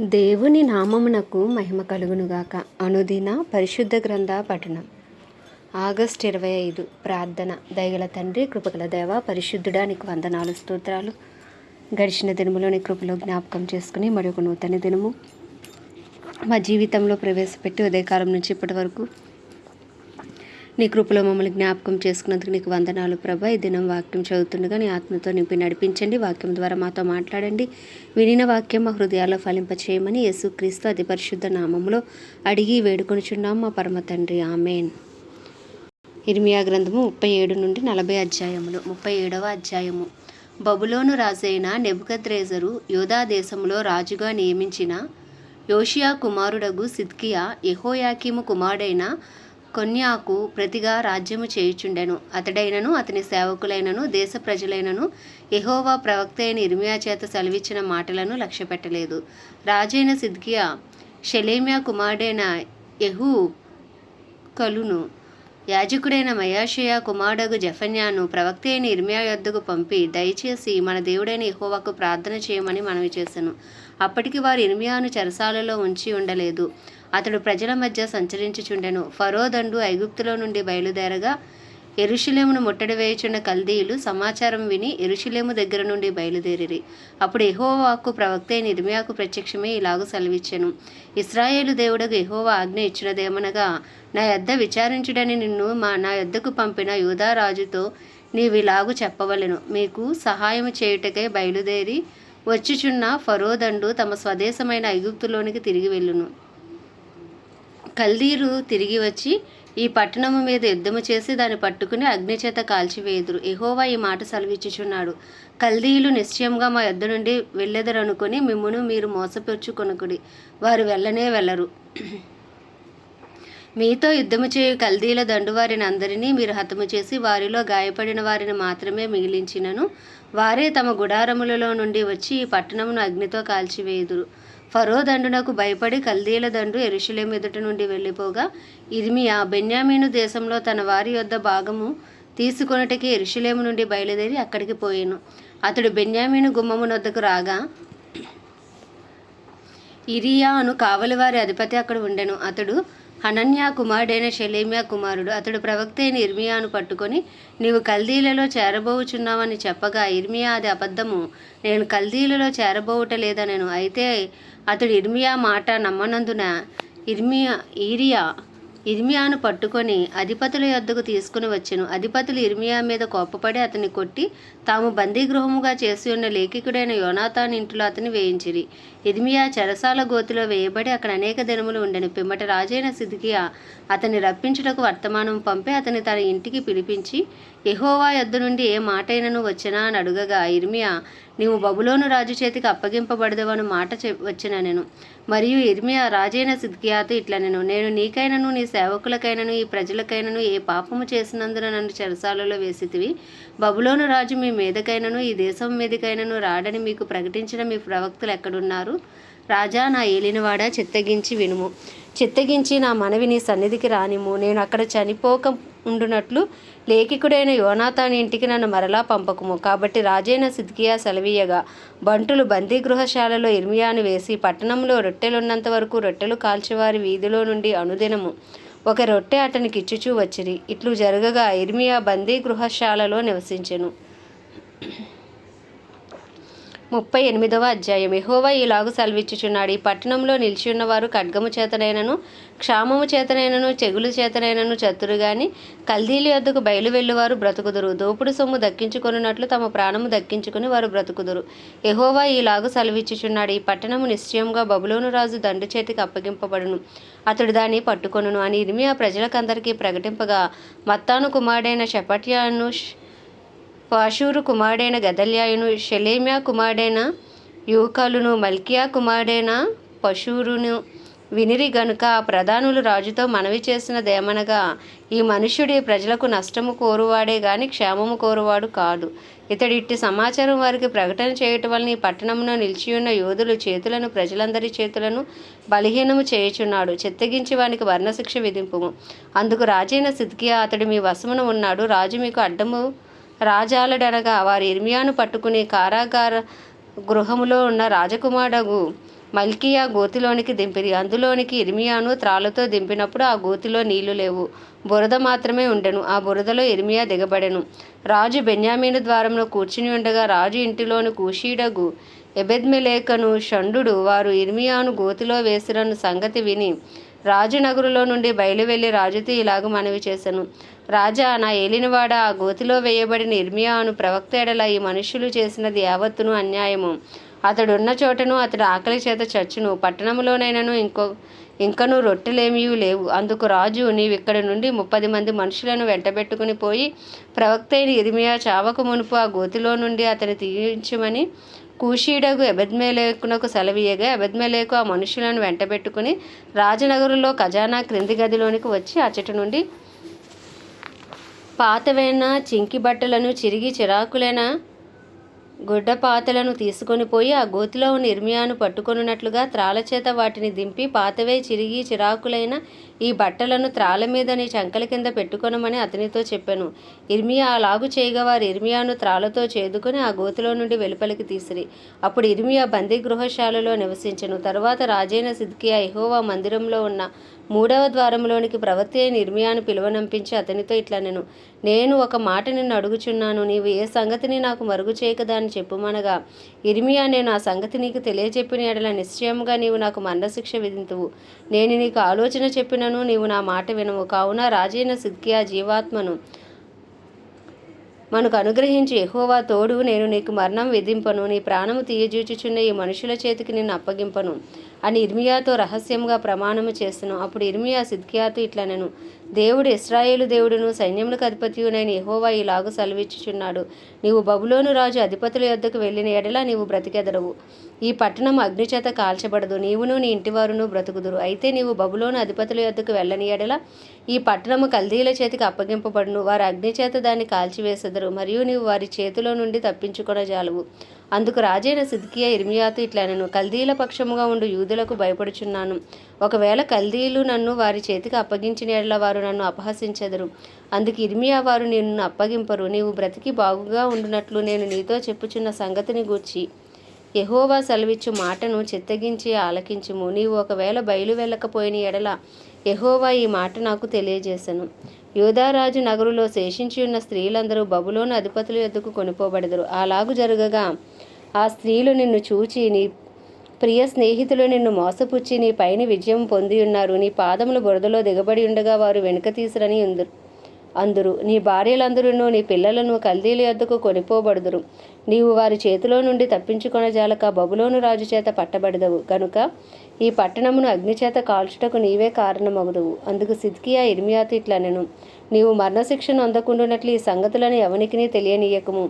దేవుని నామమునకు మహిమ కలుగునుగాక. అనుదిన పరిశుద్ధ గ్రంథ పఠనం. ఆగస్ట్ ఇరవై ఐదు ప్రార్థన. దయగల తండ్రి కృపగల దేవ పరిశుద్ధుడా నీకు వందనాలు స్తోత్రాలు. గడిచిన దినములోని కృపలో జ్ఞాపకం చేసుకుని మరొక నూతన దినము. మా జీవితంలో ప్రవేశపెట్టి ఉదయకాలం నుంచి ఇప్పటి వరకు నీ కృపలో మమ్మల్ని జ్ఞాపకం చేసుకున్నందుకు నీకు వందనాలు ప్రభా. ఈ దినం వాక్యం చదువుతుండగా నీ ఆత్మతో నింపి నడిపించండి. వాక్యం ద్వారా మాతో మాట్లాడండి. వినిన వాక్యం మా హృదయాల్లో ఫలింపచేయమని యేసుక్రీస్తు అతి పరిశుద్ధ నామములో అడిగి వేడుకొనిచున్నాం. మా పరమ తండ్రి ఆమెన్. ఇర్మియా గ్రంథము ముప్పై ఏడు నుండి నలభై అధ్యాయములు ముప్పై ఏడవ అధ్యాయము. బబులోను రాజైన నెబుకద్రేజరు యోధా దేశంలో రాజుగా నియమించిన యోషియా కుమారుడగు సిద్కియా యెహోయాకీము కుమారుడైన కొన్యాకు ప్రతిగా రాజ్యము చేయుచుండెను. అతడైనను అతని సేవకులైనను దేశ ప్రజలైనను ఎహోవా ప్రవక్త అయిన ఇర్మియా చేత సెలవిచ్చిన మాటలను లక్ష్యపెట్టలేదు. రాజైన సిద్కియా షెలేమియా కుమారుడైన యహూ కలును యాజకుడైన మయాషయ కుమారుడగు జఫన్యాను ప్రవక్త అయిన ఇర్మియా యొద్దకు పంపి దయచేసి మన దేవుడైన ఎహోవాకు ప్రార్థన చేయమని మనవి చేశాను అప్పటికి వారు ఇర్మియాను చెరసాలలో ఉంచి ఉండలేదు. అతడు ప్రజల మధ్య సంచరించుచుండెను. ఫరో దండు ఐగుప్తులో నుండి బయలుదేరగా ఎరుషులేమును ముట్టడి వేయుచున్న కల్దీయులు సమాచారం విని ఎరుషులేము దగ్గర నుండి బయలుదేరిరి. అప్పుడు ఎహోవాకు ప్రవక్త అయిన ఇర్మియాకు ప్రత్యక్షమే ఇలాగు సెలవిచ్చెను. ఇస్రాయేలు దేవుడకు ఎహోవా ఆజ్ఞ ఇచ్చినదేమనగా నా యొద్ద విచారించుడని నిన్ను మా నా యొద్దకు పంపిన యూదారాజుతో నీవిలాగు చెప్పవలెను. మీకు సహాయం చేయుటకై బయలుదేరి వచ్చుచున్న ఫరోదండు తమ స్వదేశమైన ఐగుప్తులోనికి తిరిగి వెళ్ళును. కల్దీరు తిరిగి వచ్చి ఈ పట్టణము మీద యుద్ధము చేసి దాన్ని పట్టుకుని అగ్నిచేత కాల్చివేయుదురు. ఎహోవా ఈ మాట సెలవిచ్చుచున్నాడు. కల్దీయులు నిశ్చయంగా మా యుద్ధ నుండి వెళ్ళెదరనుకొని మిమ్మును మీరు మోసపెచ్చుకొనుకుడి వారు వెళ్ళనే వెళ్ళరు. మీతో యుద్ధము చేయు కల్దీల దండువారిని అందరినీ మీరు హతము చేసి వారిలో గాయపడిన వారిని మాత్రమే మిగిలించినను. వారే తమ గుడారములలో నుండి వచ్చి ఈ పట్టణమును అగ్నితో కాల్చివేయుదురు. ఫరో దండునకు భయపడి కల్దీల దండు ఎరుషులేం ఎదుట నుండి వెళ్ళిపోగా ఇర్మియా బెన్యామీను దేశంలో తన వారి యొద్ద భాగము తీసుకొనుటకి ఎరుషులేము నుండి బయలుదేరి అక్కడికి పోయాను. అతడు బెన్యామీను గుమ్మమునొద్దకు రాగా ఇరియా అను కావలివారి అధిపతి అక్కడ ఉండెను. అతడు హనన్యా కుమారుడైన షెలేమియా కుమారుడు. అతడు ప్రవక్త అయిన ఇర్మియాను పట్టుకొని నీవు కల్దీలలో చేరబోవుచున్నావని చెప్పగా ఇర్మియా అది అబద్ధము. నేను కల్దీలలో చేరబోవుట లేదనెను. అయితే అతడు ఇర్మియా మాట నమ్మనందున ఇర్మియా ఈరియా ఇర్మియాను పట్టుకొని అధిపతుల యొద్దకు తీసుకుని వచ్చెను. అధిపతులు ఇర్మియా మీద కోపపడి అతన్ని కొట్టి తాము బందీగృహముగా చేసి ఉన్న లేఖికుడైన యోనాథాన్ ఇంటిలో అతని వేయించిరి. ఇర్మియా చెరసాల గోతిలో వేయబడి అక్కడ అనేక దినములు ఉండెను. పిమ్మట రాజైన సిద్కియా అతన్ని రప్పించుటకు వర్తమానం పంపి అతని తన ఇంటికి పిలిపించి యహోవా యొద్ద నుండి ఏ మాటైనను వచ్చినా అని అడుగగా ఇర్మియా నీవు బబులోను రాజు చేతికి అప్పగింపబడదవను మాట వచ్చిన నేను. మరియు ఇర్మియా రాజైన సిద్కియాతో ఇట్లా నేను నేను నీకైనను నీ సేవకులకైనను ఈ ప్రజలకైనను ఏ పాపము చేసినందున నన్ను చెరసాలలో వేసితివి? బబులోను రాజు మీ మీదకైనను ఈ దేశం మీదకైనను రాడని మీకు ప్రకటించిన మీ ప్రవక్తలు ఎక్కడున్నారు? రాజా నా ఏలినవాడ? చిత్తగించి వినుము. చిత్తగించి నా మనవి నీ సన్నిధికి రానిము నేను అక్కడ చనిపోక ఉండునట్లు లేఖికుడైన యోనాతాని ఇంటికి నన్ను మరలా పంపకుము. కాబట్టి రాజైన సిద్కియా సెలవీయగా. బంటులు బందీగృహశాలలో ఇర్మియాను వేసి పట్టణంలో రొట్టెలున్నంత వరకు రొట్టెలు కాల్చేవారి వీధిలో నుండి అనుదినము. ఒక రొట్టె అతనికి ఇచ్చుచూ వచ్చిరి. ఇట్లు జరగగా ఇర్మియా బందీగృహశాలలో నివసించెను. ముప్పై ఎనిమిదవ అధ్యాయం. ఎహోవా ఇలాగు సెలవిచ్చుచున్నాడు. ఈ పట్టణంలో నిలిచి ఉన్నవారు ఖడ్గము చేతనైనను క్షామము చేతనైనను చెగులు చేతనైనను చతురు గాని కల్దీల యొద్దకు బయలు వెళ్ళువారు బ్రతుకుదురు. దోపుడు సొమ్ము దక్కించుకొనున్నట్లు తమ ప్రాణము దక్కించుకుని వారు బ్రతుకుదురు. ఎహోవా ఇలాగు సెలవిచ్చుచున్నాడు. ఈ పట్టణము నిశ్చయంగా బబులోను రాజు దండు చేతికి అప్పగింపబడును. అతడు దాన్ని పట్టుకొనును. అని ఇర్మియా ప్రజలకందరికీ ప్రకటింపగా మత్తాను కుమారుడైన షపట్యాను పాషూరు కుమారుడైన గదల్యాయును షెలేమ్యా కుమారుడైన యూకలును మల్కియా కుమారుడైన పశూరును వినిరి గనుక ప్రధానులు రాజుతో మనవి చేసినదేమనగా ఈ మనుష్యుడి ప్రజలకు నష్టము కోరువాడే గాని క్షేమము కోరువాడు కాదు. ఇతడి ఇట్టి సమాచారం వారికి ప్రకటన చేయటం వలన ఈ పట్టణంలో నిలిచియున్న యోధులు చేతులను ప్రజలందరి చేతులను బలహీనము చేయుచున్నాడు. చిత్తగించి వానికి వర్ణశిక్ష విధింపుము. అందుకు రాజైన సిద్కియా అతడు మీ వశమున ఉన్నాడు. రాజు మీకు అడ్డము రాజాలడనగా వారి ఇర్మియాను పట్టుకుని కారాగార గృహములో ఉన్న రాజకుమారుడు మల్కియా గోతిలోనికి దింపిరి. అందులోనికి ఇర్మియాను త్రాళ్ళతో దింపినప్పుడు ఆ గోతిలో నీళ్ళు లేవు. బురద మాత్రమే ఉండెను. ఆ బురదలో ఇర్మియా దిగబడెను. రాజు బెన్యామీను ద్వారంలో కూర్చుని ఉండగా రాజు ఇంటిలోని కూషీడగు ఎబెద్మెలేకను షండు వారు ఇర్మియాను గోతిలో వేసిరను సంగతి విని రాజనగరులో నుండి బయలువెళ్ళి రాజుతో ఇలాగ మనవి చేశాను రాజా నా ఏలినవాడ ఆ గోతిలో వేయబడిన ఇర్మియాను ప్రవక్త ఎడల ఈ మనుష్యులు చేసినది యావత్తును అన్యాయము. అతడున్న చోటను అతడు ఆకలి చేత చచ్చును. పట్టణంలోనైనను ఇంకో ఇంకను రొట్టెలేమీ లేవు. అందుకు రాజు నీవిక్కడి నుండి ముప్పది మంది మనుషులను వెంటబెట్టుకుని పోయి ప్రవక్త అయిన ఇరిమియా చావక మునుపు ఆ గోతిలో నుండి అతని తీయించమని కూషీడగు ఎబెద్మెలేకునకు సెలవీయగా ఎబెద్మెలేకు ఆ మనుషులను వెంటబెట్టుకుని రాజనగరులో ఖజానా క్రింది గదిలోనికి వచ్చి అచ్చటి నుండి పాతవైన చింకి బట్టలను చిరిగి చిరాకులైన? గుడ్డపాతలను తీసుకొని పోయి ఆ గోతిలో ఉన్న ఇర్మియాను పట్టుకొనున్నట్లుగా త్రాళ్ళ చేత వాటిని దింపి పాతవే చిరిగి చిరాకులైన? ఈ బట్టలను త్రాళ్ళ మీద నీ చంకల కింద పెట్టుకొనమని అతనితో చెప్పాను. ఇర్మియా అలాగు చేయగా వారు ఇర్మియాను త్రాళ్ళతో చేదుకుని ఆ గోతిలో నుండి వెలుపలికి తీసిరి. అప్పుడు ఇర్మియా బందీ గృహశాలలో నివసించను. తరువాత రాజైన సిద్కియా యెహోవా మందిరంలో ఉన్న మూడవ ద్వారంలోనికి ప్రవర్తి అయిన ఇర్మియాను పిలువనంపించి అతనితో ఇట్లా నేను నేను ఒక మాట నిన్ను అడుగుచున్నాను. నీవు ఏ సంగతిని నాకు మరుగు చేయకదా అని చెప్పుమనగా ఇర్మియా నేను ఆ సంగతి నీకు తెలియజెప్పిన ఎడల నిశ్చయంగా నీవు నాకు మరణశిక్ష విధింతువు. నేను నీకు ఆలోచన చెప్పిన చెప్పినను నీవు నా మాట వినవు. కావున రాజైన సిద్కియా జీవాత్మను మనకు అనుగ్రహించి ఎహోవా తోడు నేను నీకు మరణం విధింపను. నీ ప్రాణము తీయజూచుచున్న ఈ మనుషుల చేతికి నిన్ను అప్పగింపను. అని ఇర్మియాతో రహస్యంగా ప్రమాణము చేస్తును అప్పుడు ఇర్మియా సిద్కియాతో ఇట్లా నేను దేవుడు ఇస్రాయేలు దేవుడును సైన్యములకు అధిపతియునైన యెహోవా ఇలాగు సెలవిచ్చుచున్నాడు. నీవు బబులోను రాజు అధిపతుల యొద్దకు వెళ్ళిన ఎడల నీవు బ్రతికెదరవు. ఈ పట్టణం అగ్నిచేత కాల్చబడదు. నీవును నీ ఇంటివారును బ్రతుకుదురు. అయితే నీవు బబులోను అధిపతుల యొద్దకు వెళ్ళని ఎడల ఈ పట్టణము కల్దీల చేతికి అప్పగింపబడును. వారు అగ్నిచేత దాన్ని కాల్చివేసెదరు. మరియు నీవు వారి చేతిలో నుండి తప్పించుకొనజాలవు. అందుకు రాజైన సిద్కియా ఇర్మియాతో ఇట్లా నేను కల్దీల పక్షముగా ఉండు యూదులకు భయపడుచున్నాను. ఒకవేళ కల్దీలు నన్ను వారి చేతికి అప్పగించిన ఎడల వారు నన్ను అపహసించెదరు. అందుకు ఇర్మియా వారు నిన్ను అప్పగింపరు. నీవు బ్రతికి బాగుగా ఉండునట్లు నేను నీతో చెప్పుచున్న సంగతిని గూర్చి యహోవా సెలవిచ్చు మాటను చిత్తగించి ఆలకించుము. నీవు ఒకవేళ బయలు వెళ్ళకపోయిన ఎడల యహోవా ఈ మాట నాకు తెలియజేశను యోధారాజు నగరులో శేషించి ఉన్న స్త్రీలందరూ బబులోను అధిపతుల ఎద్దుకు కొనిపోబడెదరు అలాగు జరగగా ఆ స్త్రీలు నిన్ను చూచి నీ ప్రియ స్నేహితులు నిన్ను మోసపుచ్చి నీ పైన విజయం పొంది ఉన్నారు. నీ పాదములు బురదలో దిగబడి ఉండగా వారు వెనుక తీసిరని ఉందరు. అందురు నీ భార్యలందరూ నీ పిల్లలను కల్దీల యొద్దకు కొనిపోబడుదురు. నీవు వారి చేతిలో నుండి తప్పించుకొనజాలక బబులోను రాజు చేత పట్టబడదవు. కనుక ఈ పట్టణమును అగ్నిచేత కాల్చుటకు నీవే కారణమగుదువు. అందుకు సిద్కియా ఇర్మియాతో ఇట్లా నేను నీవు మరణశిక్షను అందకుండునట్లు ఈ సంగతులను ఎవనికిని తెలియనీయకము.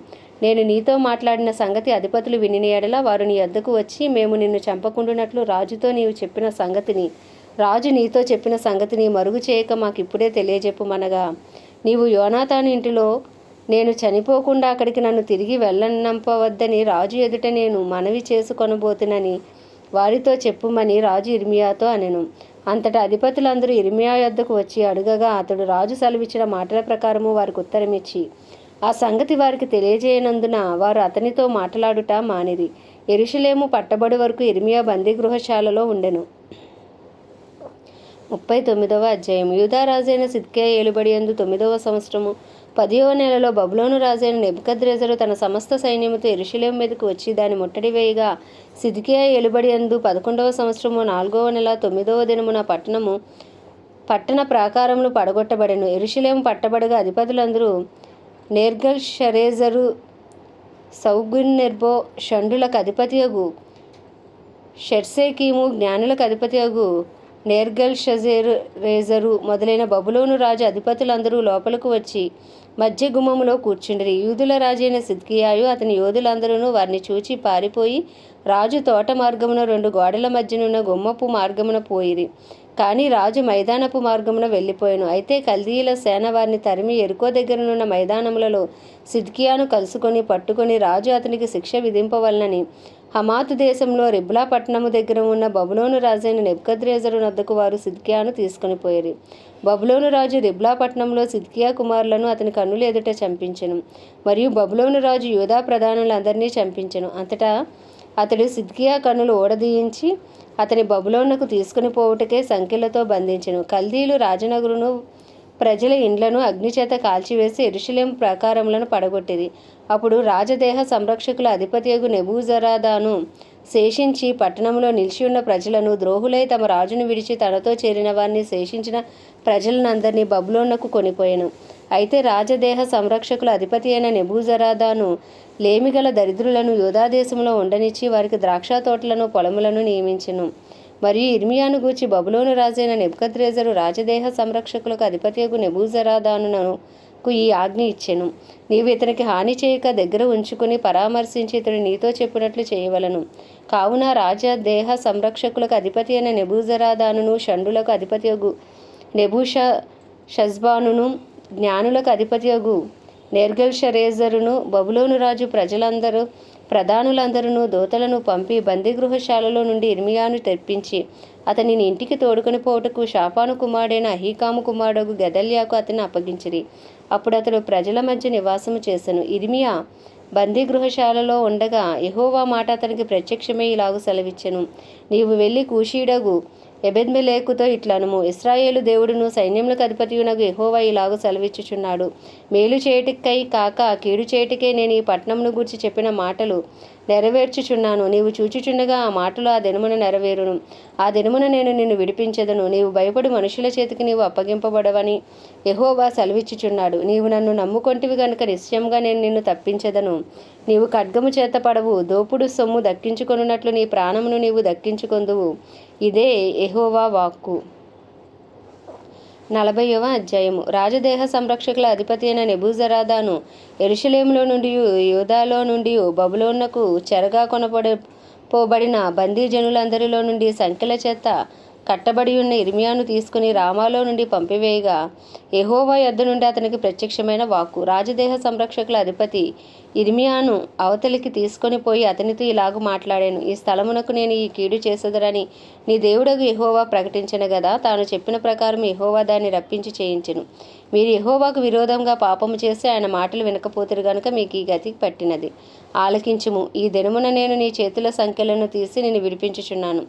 నేను నీతో మాట్లాడిన సంగతి అధిపతులు వినిన ఎడల వారు నీ వద్దకు వచ్చి మేము నిన్ను చంపకుండునట్లు రాజుతో నీవు చెప్పిన సంగతిని రాజు నీతో చెప్పిన సంగతిని మరుగు చేయక మాకు ఇప్పుడే తెలియజెప్పుమనగా నీవు యోనాతాను ఇంటిలో నేను చనిపోకుండా అక్కడికి నన్ను తిరిగి వెళ్ళనంపవద్దని రాజు ఎదుట నేను మనవి చేసుకొనబోతునని వారితో చెప్పుమని రాజు ఇర్మియాతో అనెను. అంతటా అధిపతులందరూ ఇర్మియా యొద్దకు వచ్చి అడుగగా అతడు రాజు సెలవిచ్చిన మాటల ప్రకారము వారికి ఉత్తరమిచ్చి ఆ సంగతి వారికి తెలియజేయనందున వారు అతనితో మాట్లాడుట మానిది ఎరుషలేము పట్టబడి వరకు ఇర్మియా బందీ గృహశాలలో ఉండెను. ముప్పై తొమ్మిదవ అధ్యాయం. యూదా రాజైన సిద్కియా ఏలుబడి ఎందు తొమ్మిదవ సంవత్సరము. పదివ నెలలో బబులోను రాజైన నెబుకద్రెజరు తన సమస్త సైన్యముతో ఎరుషలేం మీదకు వచ్చి దాని ముట్టడి వేయగా సిద్కియా ఏలుబడి ఎందు పదకొండవ సంవత్సరము నాలుగవ నెల తొమ్మిదవ దినమున పట్టణము పట్టణ ప్రాకారములు పడగొట్టబడెను. ఎరుషలేము పట్టబడగా అధిపతులందరూ నేర్గల్ షరేజరు సౌగున్ నెర్బో షండులకు అధిపతియగు షెర్సేకీము జ్ఞానులకు అధిపతియగు నేర్గల్ షజేరు రేజరు మొదలైన బబులోను రాజు అధిపతులందరూ లోపలకు వచ్చి మధ్య గుమ్మములో కూర్చుండిరి. యూదుల రాజైన సిద్కియాయు అతని యోధులందరూ వారిని చూచి పారిపోయి రాజు తోట మార్గమున రెండు గోడల మధ్యనున్న గుమ్మపు మార్గమున పోయిరి. కానీ రాజు మైదానపు మార్గమున వెళ్ళిపోయాను. అయితే కల్దీయుల సేన వారిని తరిమి ఎరుకో దగ్గరనున్న మైదానములలో సిద్కియాను కలుసుకొని పట్టుకొని రాజు అతనికి శిక్ష విధింపవలనని హమాతు దేశంలో రిబ్లా పట్టణము దగ్గర ఉన్న బబులోను రాజైన నెబ్కద్రేజరు నద్దకు వారు సిద్కియాను తీసుకుని పోయారు. బబులోను రాజు రిబ్లా పట్టణంలో సిద్కియా కుమారులను అతని కన్నులు ఎదుట చంపించను. మరియు బబులోను రాజు యూధా ప్రధానులందరినీ చంపించను. అంతటా అతడు సిద్కియా కన్నులు ఓడదీయించి అతని బబులోనకు తీసుకుని పోవుటకే సంఖ్యలతో బంధించను. కల్దీలు రాజనగరును ప్రజల ఇండ్లను అగ్నిచేత కాల్చివేసి ఎరుషులేం ప్రాకారములను పడగొట్టిది. అప్పుడు రాజదేహ సంరక్షకుల అధిపతియగు నెబూజరాదాను శేషించి పట్టణంలో నిలిచి ఉన్న ప్రజలను ద్రోహులై తమ రాజును విడిచి తనతో చేరిన వారిని శేషించిన ప్రజలనందరినీ బబులోనకు కొనిపోయాను. అయితే రాజదేహ సంరక్షకుల అధిపతి అయిన నెబూజరాదాను లేమిగల దరిద్రులను యోధాదేశంలో ఉండనిచ్చి వారికి ద్రాక్ష తోటలను పొలములను నియమించెను. మరియు ఇర్మియాను గూర్చి బబులోను రాజైన నెబ్కద్రేజరు రాజదేహ సంరక్షకులకు అధిపతియగు కు ఈ ఆజ్ఞ ఇచ్చెను. నీవు ఇతనికి హాని చేయక దగ్గర ఉంచుకుని పరామర్శించి ఇతడు నీతో చెప్పినట్లు చేయవలను. కావున రాజదేహ సంరక్షకులకు అధిపతి అయిన నెబూజరాదానును షండులకు అధిపతియగు నెబూష షజ్బానును జ్ఞానులకు అధిపతియగు నేర్గల్షరేజరును బబులోను రాజు ప్రజలందరూ ప్రధానులందరూ దూతలను పంపి బందీగృహశాలలో నుండి ఇర్మియాను తెప్పించి అతనిని ఇంటికి తోడుకొని పోవుటకు షాపాను కుమారుడైన అహీకాము కుమారుడు గదల్యాకు అతను అప్పగించిరి. అప్పుడు అతడు ప్రజల మధ్య నివాసము చేశాను ఇర్మియా బందీగృహశాలలో ఉండగా ఎహోవా మాట అతనికి ప్రత్యక్షమై ఇలాగు సెలవిచ్చెను. నీవు వెళ్ళి కూషీడగు ఎబెద్మెలేకుతో ఇట్లనుము ఇస్రాయేలు దేవుడును సైన్యములకు అధిపతియునకు ఎహోవా ఇలాగు సెలవిచ్చుచున్నాడు. మేలు చేయుటికై కాక కీడు చేయుటికే నేను ఈ పట్టణమును గూర్చి చెప్పిన మాటలు నెరవేర్చుచున్నాను. నీవు చూచుచుండగా ఆ మాటలు ఆ దినమున నెరవేరును. ఆ దినమున నేను నిన్ను విడిపించెదను. నీవు భయపడి మనుషుల చేతికి నీవు అప్పగింపబడవని యెహోవా సెలవిచ్చుచున్నాడు. నీవు నన్ను నమ్ముకొంటివి గనుక నిశ్చయంగా నేను నిన్ను తప్పించదను. నీవు ఖడ్గము చేత పడవు. దోపుడు సొమ్ము దక్కించుకొనున్నట్లు నీ ప్రాణమును నీవు దక్కించుకొందువు. ఇదే ఎహోవా వాక్కు. నలభైవ అధ్యాయము. రాజదేహ సంరక్షకుల అధిపతి అయిన నెబూజరాదాను ఎరుషలేములో నుండి యూదాలో నుండి బబులోన్నకు చెరగా కొనబడి పోబడిన బందీజనులందరిలో నుండి సంఖ్యల చేత కట్టబడి ఉన్న ఇర్మియాను తీసుకుని రామాలో నుండి పంపివేయగా ఎహోవా యొద్ద నుండి అతనికి ప్రత్యక్షమైన వాక్కు. రాజదేహ సంరక్షకుల అధిపతి ఇర్మియాను అవతలికి తీసుకొని పోయి అతనితో ఇలాగు మాట్లాడాను. ఈ స్థలమునకు నేను ఈ కీడు చేసేదరని నీ దేవుడగు ఎహోవా ప్రకటించిన గదా. తాను చెప్పిన ప్రకారం ఎహోవా దాన్ని రప్పించి చేయించను. మీరు ఎహోవాకు విరోధంగా పాపము చేసి ఆయన మాటలు వినకపోతురు గనుక మీకు ఈ గతి పట్టినది. ఆలకించుము. ఈ దినమున నేను నీ చేతుల సంఖ్యలను తీసి నేను విడిపించుచున్నాను.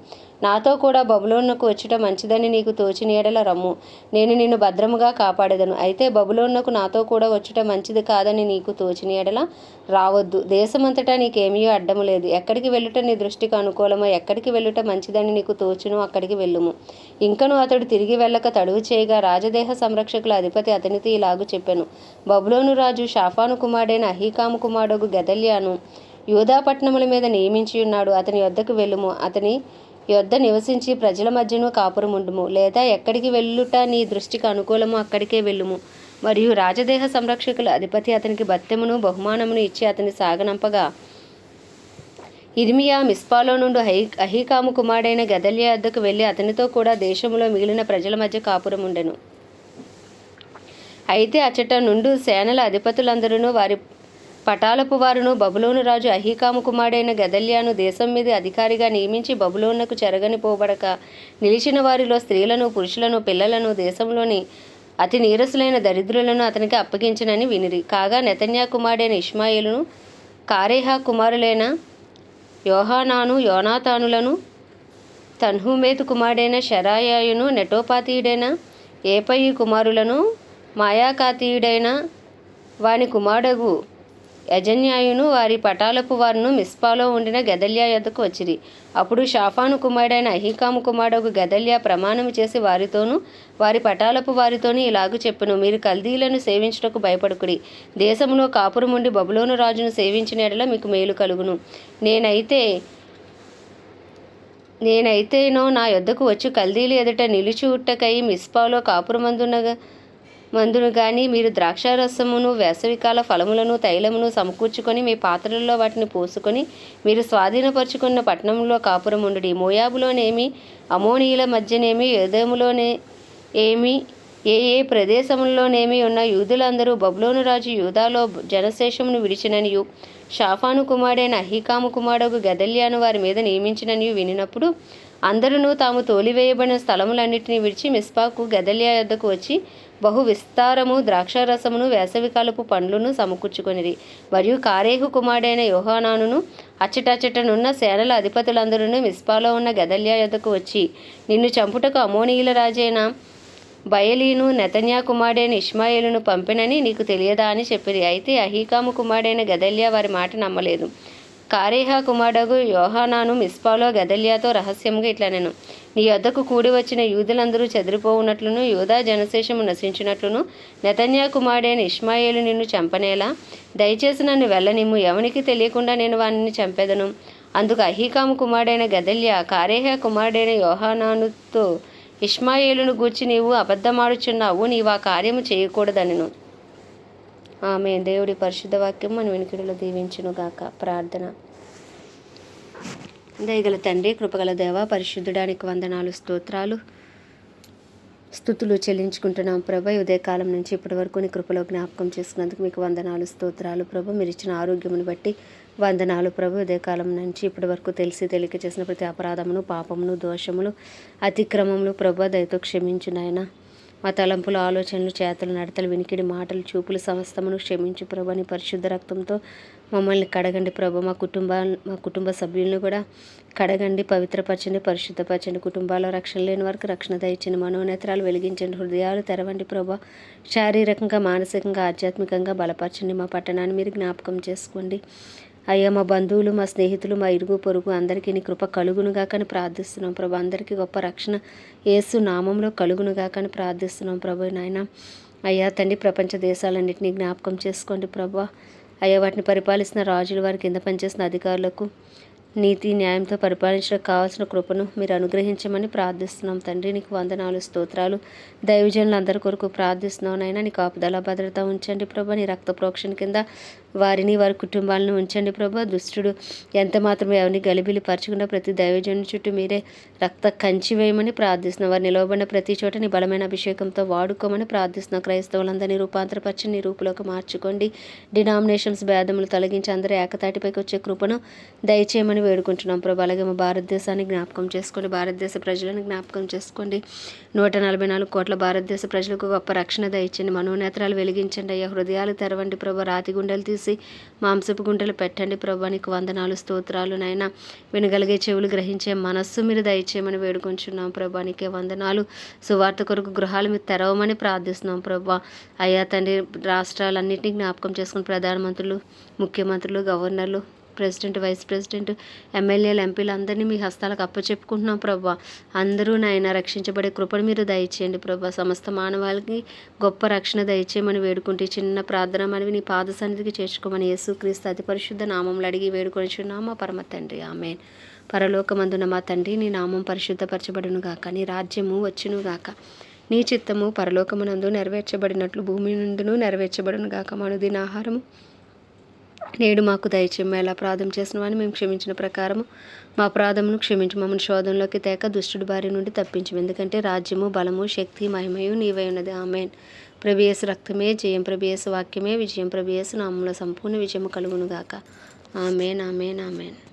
నాతో కూడా బబులోన్నకు వచ్చుట మంచిదని నీకు తోచిన ఎడల రమ్ము. నేను నిన్ను భద్రముగా కాపాడేదను. అయితే బబులోన్నకు నాతో కూడా వచ్చుట మంచిది కాదని నీకు తోచిన ఎడల రావద్దు. దేశమంతటా నీకేమీ అడ్డము లేదు. ఎక్కడికి వెళ్ళుట నీ దృష్టికి అనుకూలమో ఎక్కడికి వెళ్ళుట మంచిదని నీకు తోచును అక్కడికి వెళ్ళుము. ఇంకను అతడు తిరిగి వెళ్ళక తడువు చేయగా రాజదేహ సంరక్షకుల అధిపతి అతనితో ఇలాగు చెప్పాను. బబులోను రాజు షాఫాను కుమారుడైన అహీకాము కుమారుడు గదల్యాను. యూదాపట్నముల మీద నియమించి ఉన్నాడు అతని వద్దకు వెళ్ళుము. అతని యొద్ద నివసించి ప్రజల మధ్యను కాపురముండుము లేదా ఎక్కడికి వెళ్ళుట నీ దృష్టికి అనుకూలము అక్కడికే వెళ్ళుము. మరియు రాజదేహ సంరక్షకుల అధిపతి అతనికి భత్యమును బహుమానమును ఇచ్చి అతని సాగనంపగా ఇర్మియా మిస్పాలో నుండి హై అహీకాము కుమారుడైన గదల్యా వద్దకు వెళ్ళి అతనితో కూడా దేశంలో మిగిలిన ప్రజల మధ్య కాపురం ఉండెను. అయితే అచ్చట నుండు సేనల అధిపతులందరూ వారి పటాలపు వారును బబులోను రాజు అహీకాము కుమారుడైన గదల్యాను దేశం మీద అధికారిగా నియమించి బబులోనకు చెరగని పోబడక నిలిచిన వారిలో స్త్రీలను పురుషులను పిల్లలను దేశంలోని అతి నీరసులైన దరిద్రులను అతనికి అప్పగించనని వినిరి. కాగా నెతన్యా కుమారుడైన ఇష్మాయిలును కారేహా కుమారులైన యోహానాను యోనాతానులను తన్హుమేత్ కుమారుడైన షరాయాయును నెటోపాతీయుడైన ఏపయి కుమారులను మాయాకాతీయుడైన వాని కుమారుడగు యజన్యాయును వారి పటాలపు వారును మిస్పాలో ఉండిన గదల్యా యొద్దకు వచ్చిరి. అప్పుడు షాఫాను కుమారుడైన అహీకాము కుమారుడు గదల్యా ప్రమాణము చేసి వారితోనూ వారి పటాలపు వారితోనూ ఇలాగు చెప్పును మీరు కల్దీలను సేవించుటకు భయపడుకుడి. దేశంలో కాపురముండి బబులోను రాజును సేవించిన ఎడల మీకు మేలు కలుగును. నేనైతే నేనైతేనో నా యొద్దకు వచ్చి కల్దీలు ఎదుట నిలుచుటకై మిస్పాలో కాపురమందునగా మందును గాని మీరు ద్రాక్షారసమును వేసవికాల ఫలములను తైలమును సమకూర్చుకొని మీ పాత్రల్లో వాటిని పోసుకొని మీరు స్వాధీనపరుచుకున్న పట్టణంలో కాపురముండుడి మోయాబులోనేమి అమోనీయుల మధ్యనేమి ఎదములోనే ఏమి ఏ ఏ ప్రదేశంలోనేమి ఉన్న యూదులందరూ బబులోను రాజు యూదాలో జనశేషమును విడిచిననియు షాఫాను కుమారుడైన అహీకాము కుమారుడు గదల్యాను వారి మీద నియమించిననియు వినినప్పుడు అందరూ తాము తోలివేయబడిన స్థలములన్నిటినీ విడిచి మిస్పాకు గదల్యా యొద్దకు వచ్చి బహు విస్తారము ద్రాక్షారసమును వేసవికాలపు పండ్లను సమకూర్చుకొనిరి. మరియు కారేహు కుమారుడైన యోహానానును అచ్చటచ్చటనున్న సేనల అధిపతులందరూ మిస్పాలో ఉన్న గదల్యా యొద్దకు వచ్చి నిన్ను చంపుటకు అమోనీయుల రాజైన బయలీను నెతన్యా కుమారుడైన ఇష్మాయిలును పంపినని నీకు తెలియదా అని చెప్పిరి. అయితే అహీకాము కుమారుడైన గదల్యా వారి మాట నమ్మలేదు. కారేహ కుమారుడగు యోహానాను మిస్పాలో గదల్యాతో రహస్యంగా ఇట్లా నేను నీ యొద్దకు కూడి వచ్చిన యూదులందరూ చెదిరిపోవునట్లును యూదా జనశేషము నశించినట్లును నెతన్యా కుమారుడైన ఇష్మాయేలు నిన్ను చంపనేలా? దయచేసి నన్ను వెళ్ళనిమ్ము ఎవనికి తెలియకుండా నేను వానిని చంపెదను. అందుకు అహీకాము కుమారుడైన గదల్య కారేహ కుమారుడైన యోహానానుతో ఇష్మాయేలును గూర్చి నీవు అబద్ధమాడుచున్నావు నీవు ఆ కార్యము చేయకూడదనను. ఆమె దేవుడి పరిశుద్ధ వాక్యం మన వెనుకడిలో దీవించును గాక. ప్రార్థన. దయగల తండ్రి కృపగల దేవ పరిశుద్ధుడానికి వందనాలు స్తోత్రాలు స్థుతులు చెల్లించుకుంటున్నాం ప్రభా. ఉదయకాలం నుంచి ఇప్పటి వరకు నీ కృపలో జ్ఞాపకం చేసుకున్నందుకు మీకు వందనాలు స్తోత్రాలు ప్రభు. మీరు ఇచ్చిన ఆరోగ్యమును బట్టి వందనాలు ప్రభు. ఉదయకాలం నుంచి ఇప్పటి వరకు తెలిసి తెలియక చేసిన ప్రతి అపరాధమును పాపమును దోషములు అతిక్రమములు ప్రభు. దయతో క్షమించు నాయన మా తలంపులు ఆలోచనలు చేతలు నడతలు వినికిడి మాటలు చూపులు సమస్తమును క్షమించు ప్రభు అని పరిశుద్ధ రక్తంతో మమ్మల్ని కడగండి ప్రభు. మా కుటుంబ మా కుటుంబ సభ్యులను కూడా కడగండి పవిత్రపరచండి పరిశుద్ధపరచండి. కుటుంబాల్లో రక్షణ లేని వరకు రక్షణ దయచండి మనోనేత్రాలు వెలిగించండి హృదయాలు తెరవండి ప్రభు. శారీరకంగా మానసికంగా ఆధ్యాత్మికంగా బలపరచండి మా పట్టణాన్ని మీరు జ్ఞాపకం చేసుకోండి. అయ్యా మా బంధువులు మా స్నేహితులు మా ఇరుగు పొరుగు అందరికీ నీ కృప కలుగునుగా కానీ ప్రార్థిస్తున్నాం ప్రభు. అందరికీ గొప్ప రక్షణ ఏసు నామంలో కలుగునుగా కానీ ప్రార్థిస్తున్నాం ప్రభు నాయన. అయ్యా తండ్రి ప్రపంచ దేశాలన్నింటినీ జ్ఞాపకం చేసుకోండి ప్రభు. అయ్యా వాటిని పరిపాలిస్తున్న రాజుల వారి కింద పనిచేసిన అధికారులకు నీతి న్యాయంతో పరిపాలించడానికి కావాల్సిన కృపను మీరు అనుగ్రహించమని ప్రార్థిస్తున్నాం తండ్రి. నీకు వందనాలు స్తోత్రాలు దైవజనులు అందరి కొరకు ప్రార్థిస్తున్నాం నైనా నీకు ఆపుదల భద్రత ఉంచండి ప్రభా. నీ రక్త ప్రోక్షణ కింద వారిని వారి కుటుంబాలను ఉంచండి ప్రభా. దుష్టుడు ఎంత మాత్రం ఎవరిని గలిబిలి పరచకుండా ప్రతి దైవజను చుట్టూ మీరే రక్త కంచి వేయమని ప్రార్థిస్తున్నాం. వారు నిలవబడిన ప్రతి చోట నీ బలమైన అభిషేకంతో వాడుకోమని ప్రార్థిస్తున్నాం. క్రైస్తవులందరినీ రూపాంతరపరిచి నీ రూపులోకి మార్చుకోండి. డినామినేషన్స్ భేదములు తొలగించి అందరూ ఏకతాటిపైకి వచ్చే కృపను దయచేయమని వేడుకుంటున్నాం ప్రభు. అలాగే మా భారతదేశాన్ని జ్ఞాపకం చేసుకోండి. భారతదేశ ప్రజలను జ్ఞాపకం చేసుకోండి. నూట నలభై నాలుగు కోట్ల భారతదేశ ప్రజలకు గొప్ప రక్షణ దయచండి మనోనేత్రాలు వెలిగించండి. అయ్యా హృదయాలు తెరవండి ప్రభు. రాతి గుండెలు తీసి మాంసపు గుండెలు పెట్టండి ప్రభానికి నీకు వందనాలు స్తోత్రాలు నాయన. వినగలిగే చెవులు గ్రహించే మనస్సు మీరు దయచేయమని వేడుకొంచున్నాం ప్రభా నీకే వందనాలు. సువార్త కొరకు గృహాలు మీరు తెరవమని ప్రార్థిస్తున్నాం ప్రభా. అయ్యా తండ్రి రాష్ట్రాలన్నింటినీ జ్ఞాపకం చేసుకుని ప్రధానమంత్రులు ముఖ్యమంత్రులు గవర్నర్లు ప్రెసిడెంట్ వైస్ ప్రెసిడెంట్ ఎమ్మెల్యేలు ఎంపీలు అందరినీ మీ హస్తాలకు అప్పచెప్పుకుంటున్నాం ప్రభా. అందరూ నాయన రక్షించబడే కృపను మీరు దయచేయండి ప్రభా. సమస్త మానవాళికి గొప్ప రక్షణ దయచేయమని వేడుకుంటే చిన్న ప్రార్థన మనవి నీ పాద సన్నిధికి చేర్చుకోమని యేసుక్రీస్తు అతి పరిశుద్ధ నామంలో అడిగి వేడుకొని పరమ తండ్రి. ఆమె పరలోకమందున మా తండ్రి నీ నామం పరిశుద్ధపరచబడును గాక. నీ రాజ్యము వచ్చును గాక. నీ చిత్తము పరలోకమునందు నెరవేర్చబడినట్లు భూమి నుండును నెరవేర్చబడును గాక. మనుదిన ఆహారము. నేడు మాకు దయచేయం ఎలా అపరాధం చేసిన వాడిని మేము క్షమించిన ప్రకారము మా అపరాధమును క్షమించి మమ్మల్ని శోధంలోకి తేక దుష్టుడి బారి నుండి తప్పించము ఎందుకంటే రాజ్యము బలము శక్తి మహిమయు నీవై ఉన్నది. ఆమెన్. ప్రభియేసు రక్తమే జయం ప్రభియేసు వాక్యమే విజయం ప్రభియేసు నామంలో సంపూర్ణ విజయము కలుగునుగాక. Amen amen amen.